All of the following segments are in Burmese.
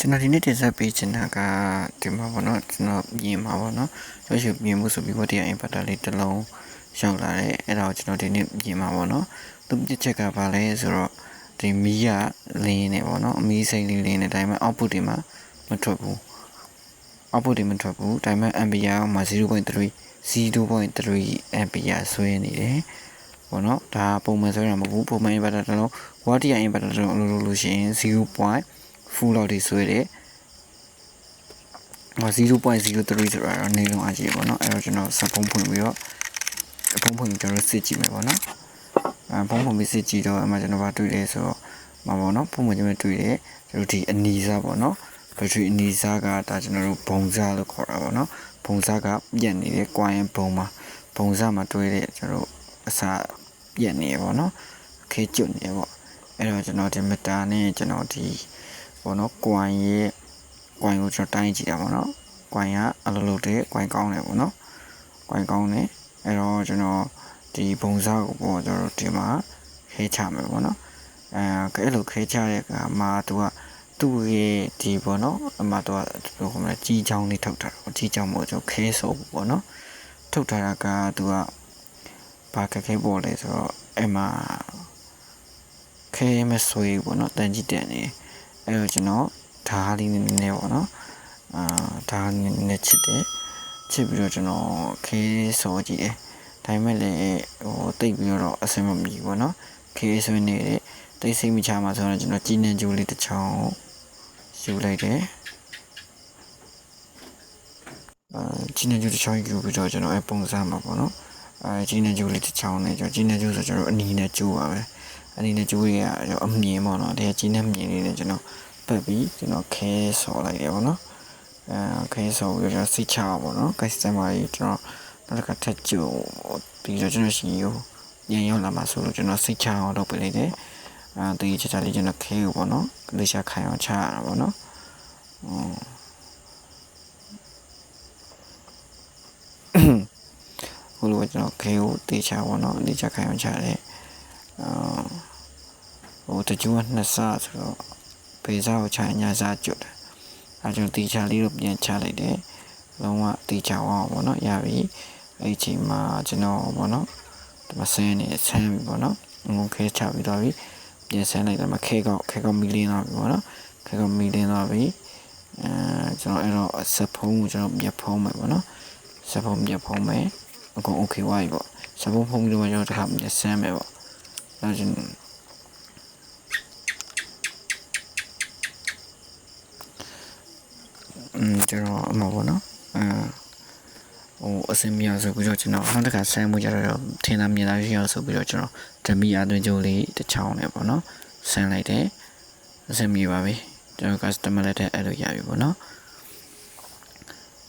ကျွန်တော်ဒီနေ့တင်ဆက်ပေးချင်တာကဒီမှာပေါ့နော်ကျွန်တော်မြင်မှာပေါ့နော်ရွှေရွှေမြင်မှုဆိုပြီးတော့တရားအင်ဗာတာလေးတစ်လုံးရောက်လာတယ်အဲ့ဒါကိုကျွန်တော်ဒီနေ့မြင်မှာပေါ့နော်သူပြစ်ချက်ကဘာလဲဆိုတော့ဒီမီးကလင်းနေပေါ့နော်အမီးစိမ့်လေးလင်းနေတိုင်းမှာ output တွေမှာမထွက်ဘူး output တွေမထွက်ဘူးဒါပေမဲ့ ampere ကမှ0.3 0.3 ampere ဆွဲနေတယ်ပေါ့နော်ဒါပုံမှန်ဆွဲတာမဟုတ်ဘူးပုံမှန် inverter တစ်လုံး watt တရား inverter တစ်လုံးအလိုလိုလို့ရှိရင် 0. Full လောက်ထိဆွဲတယ်ဟော0.03ဆိုတာတော့နေလုံးအကြီးပေါ့နော်အဲ့တော့ကျွန်တော်စပုံးဖွင့်ပြီးတော့ဖုံးဖွင့်ကျွန်တော်စစ်ကြည့်မယ်ပေါ့နော်အဲဖုံးဖွင့်ပြီးစစ်ကြည့်တော့အမှကျွန်တော်ဗာတွေ့တယ်ဆိုတော့မှာပေါ့နော်ဖုံးဖွင့်ကျွန်တော်တွေ့တယ်ကျွန်တော်ဒီအနီစားပေါ့နော်ဘက်ထရီအနီစားကဒါကျွန်တော်တို့ဘုံစားလို့ခေါ်တာပေါ့နော်ဘုံစားကပြက်နေတယ်ကွာရင်ဘုံမှာဘုံစားမှာတွေ့တဲ့ကျွန်တော်တို့အစာပြက်နေရပေါ့နော်ခဲကျွတ်နေပေါ့အဲ့တော့ကျွန်တော်ဒီမတာနဲ့ကျွန်တော်ဒီ ပေါ့နော်ကွိုင်ရဲ့ကွိုင်ကိုကျွန်တော်တိုင်းကြည့်တာပေါ့နော်ကွိုင်ကအလိုလိုတဲ့ကွိုင်ကောင်းတယ်ပေါ့နော်ကွိုင်ကောင်းတယ်အဲ့တော့ကျွန်တော်ဒီဘုံစားကိုပေါ့ကျွန်တော်ဒီမှာခဲချမယ်ပေါ့နော်အဲအဲ့လိုခဲချတဲ့အခါမှာသူကသူ့ရဲ့ဒီပေါ့နော်အမှတော့ဘယ်လိုခေါ်မလဲကြီးချောင်းလေးထုတ်ထားတာကြီးချောင်းမို့ကျွန်တော်ခဲဆိုပေါ့နော်ထုတ်ထားတာကသူကဘာခက်ခဲပေါ်လဲဆိုတော့အဲ့မှာခဲမဆွေးပေါ့နော်တန်ကြီးတန်နေ အဲ့တော့ကျွန်တော်ဓာတ်လေးနည်းနည်းပေါ့နော်အာဓာတ်နည်းနည်းချစ်တယ်ချစ်ပြီးတော့ကျွန်တော်ခဲစောကြည့်တယ်ဒါပေမဲ့လည်းဟိုတိတ်ပြီးတော့အဆင်မပြေဘူးပေါ့နော်ခဲဆွေးနေတဲ့တိတ်စိတ်မချမှာဆိုတော့ကျွန်တော်ကြီးနှံကြိုးလေးတစ်ချောင်းယူလိုက်တယ်အာကြီးနှံကြိုးတစ်ချောင်းယူပြီးတော့ကျွန်တော်အဲပုံစံမှာပေါ့နော်အဲကြီးနှံကြိုးလေးတစ်ချောင်းနဲ့ကျွန်တော်ကြီးနှံကြိုးဆိုကျွန်တော်အနီးနဲ့ကြိုးပါပဲ အနီးနဲ့ကြိုးရအမြင်ပေါ့နော်တရားကြီးနှံမြင်လေးနဲ့ကျွန်တော်ပတ်ပြီးကျွန်တော်ခဲဆော်လိုက်တယ်ပေါ့နော်အဲခဲဆော်ပြီးတော့စိတ်ချပါပေါ့နော် customer ကြီးကျွန်တော်နောက်တစ်ခါထပ်ကြိုပြီးတော့ကျွန်တော်ရှင်ကိုညံရောက်လာမှာဆိုလို့ကျွန်တော်စိတ်ချအောင်လုပ်ပေးလိုက်တယ်အဲတည်ချာချာလေးကျွန်တော်ခဲကိုပေါ့နော်လေရှာခိုင်အောင်ချရတာပေါ့နော်ဟိုလိုကျွန်တော်ခဲကိုတေချာပေါ့နော်လေရှာခိုင်အောင်ချတယ်အာ ဟိုတကြိုးကနှစ်ဆဆိုတော့ဘေစားကိုခြားအညာစားကျွတ်တယ်အဲကျွန်တော်တေချာလေးကိုပြန်ချလိုက်တယ်လုံးဝတေချာအောင်ပေါ့နော်ရပြီအဲ့ချိန်မှာကျွန်တော်ပေါ့နော်ဒီမှာဆင်းနေဆင်းပြီပေါ့နော်ငုံခဲချပြီးတော့ပြီပြန်ဆင်းလိုက်တယ်မခဲကောက်ခဲကောက်မီလင်းတော့ပြီပေါ့နော်ခဲကောက်မီလင်းတော့ပြီအဲကျွန်တော်အဲ့တော့စက်ဖုံးကိုကျွန်တော်မြက်ဖုံးမယ်ပေါ့နော်စက်ဖုံးမြက်ဖုံးမယ်အကုန် okay ဝိုင်းပေါ့စက်ဖုံးဖုံးပြီးတော့ကျွန်တော်တစ်ခါမြက်ဆင်းမယ်ပေါ့အဲ့တော့ ကျွန်တော်အမပေါ့နော်အဲဟိုအစင်မြောက်ဆိုပြီးတော့ကျွန်တော်နောက်တစ်ခါဆမ်းမှုကြတော့ထင်သာမြင်သာရှိအောင်ဆိုပြီးတော့ကျွန်တော်ဓမီအသွင်ကြိုးလေးတစ်ချောင်းနဲ့ပေါ့နော်ဆမ်းလိုက်တယ်အစင်မြေပါပြီကျွန်တော် customer လက်ထက်အဲ့လိုရပြီပေါ့နော်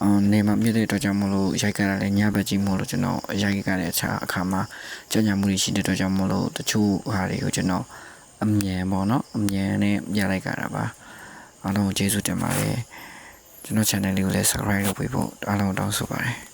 အော်နေမှာမြစ်တဲ့အတွက်ကြောင့်မလို့ရိုက်ကြတာလည်းညဘက်ကြီးမို့လို့ကျွန်တော်ရိုက်ကြတဲ့အခြားအခါမှာကြောင်ညာမှုတွေရှိတဲ့အတွက်ကြောင့်မလို့တချို့ဟာတွေကိုကျွန်တော်အမြန်ပေါ့နော်အမြန်နဲ့ပြလိုက်ကြတာပါအားလုံးကျေးဇူးတင်ပါတယ် ကျွန်တော် channel လေးကိုလည်း subscribe လုပ်ပေးဖို့အားလုံးတောင်းဆိုပါတယ်